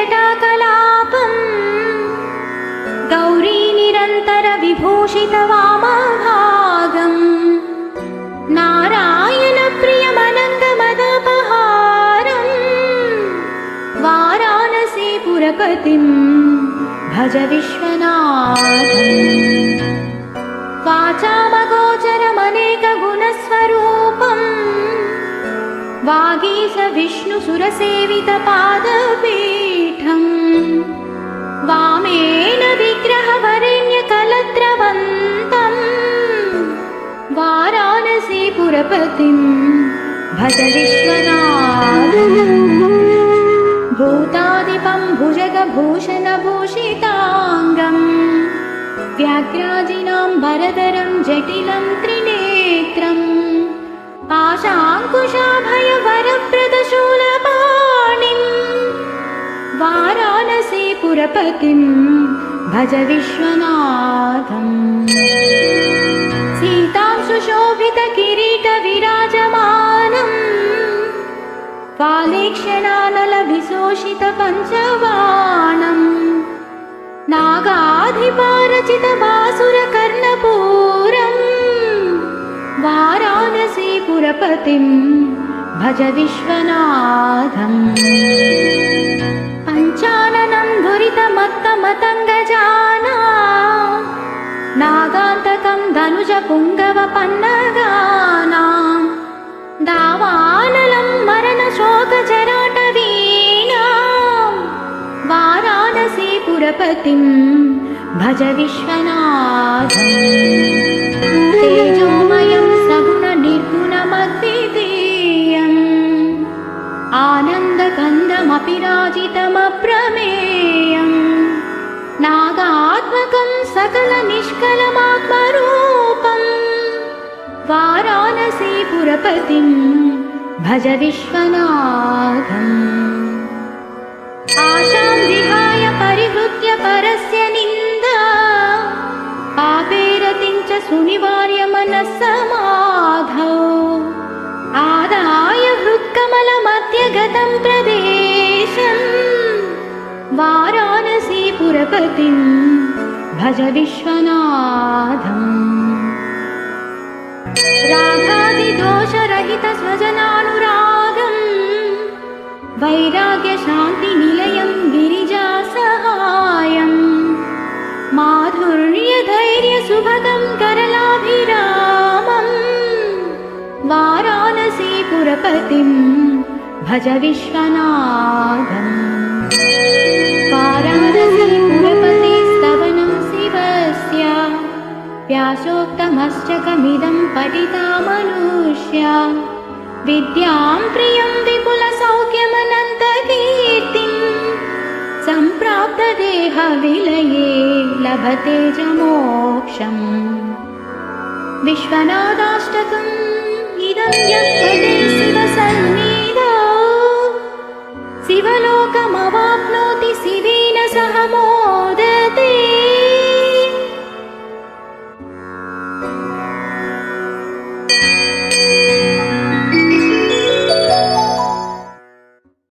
गङ्गातरङ्गरमणीयजटाकलापम् गौरीनिरन्तरविभूषितवामभागम् नारायणप्रियमनन्दमदपहारम् वाराणसीपुरपतिं भज विश्वनाथम् वाचामगोचरमनेकगुणस्वरूपम् वागीश विष्णुसुरसेवितपादपीठम् वामेन विग्रहवरेण्यकलत्रवन्तम्। वाराणसीपुरपतिम् भज विश्वनाथम्। भूतादिपं भुजगभूषणभूषिताङ्गम्। व्याघ्राजिनां वरदरं जटिलं त्रिनेत्रम् पाशाङ्कुशाभयवरप्रदशूलपाणिम् वाराणसीपुरपतिं भज विश्वनाथम्। सीतां सुशोभितकिरीटविराजमानम् फालेक्षणानलभिशोषितपञ्चबाणम् नागाधिपारचितबासुरकर्णपूरम् वाराणसीपुरपतिं भज विश्वनाथम्। पञ्चाननं दुरितमत्तमतङ्गजाना नागान्तकं धनुजपुङ्गवपन्नगाना दावानलं मरणशोकजराटवीणा वाराणसीपुरपतिं भज विश्वनाथम् राजितमप्रमेयम्। नागात्मकं सकलनिष्कलमात्मरूपम्। वाराणसीपुरपतिं भज विश्वनाथम्। आशां विहाय परिहृत्य परस्य निन्दा। पापेरतिं च सुनिवार्य वाराणसीपुरपतिं भज विश्वनाथम्। राधादिदोषरहितस्वजनानुरागम् वैराग्यशान्तिनिलयं गिरिजासहायम्। माधुर्यधैर्यसुभगं करलाभिरामम्। वाराणसीपुरपतिं भज विश्वनाथम् व्यासोक्तमश्चकमिदं पठिता मनुष्या विद्यां सम्प्राप्तदेहविलये लभते च मोक्षम्। विश्वनाथाष्टकम् इदं यः पठे शिवसन्निधौ। शिवलोकमवाप्नोति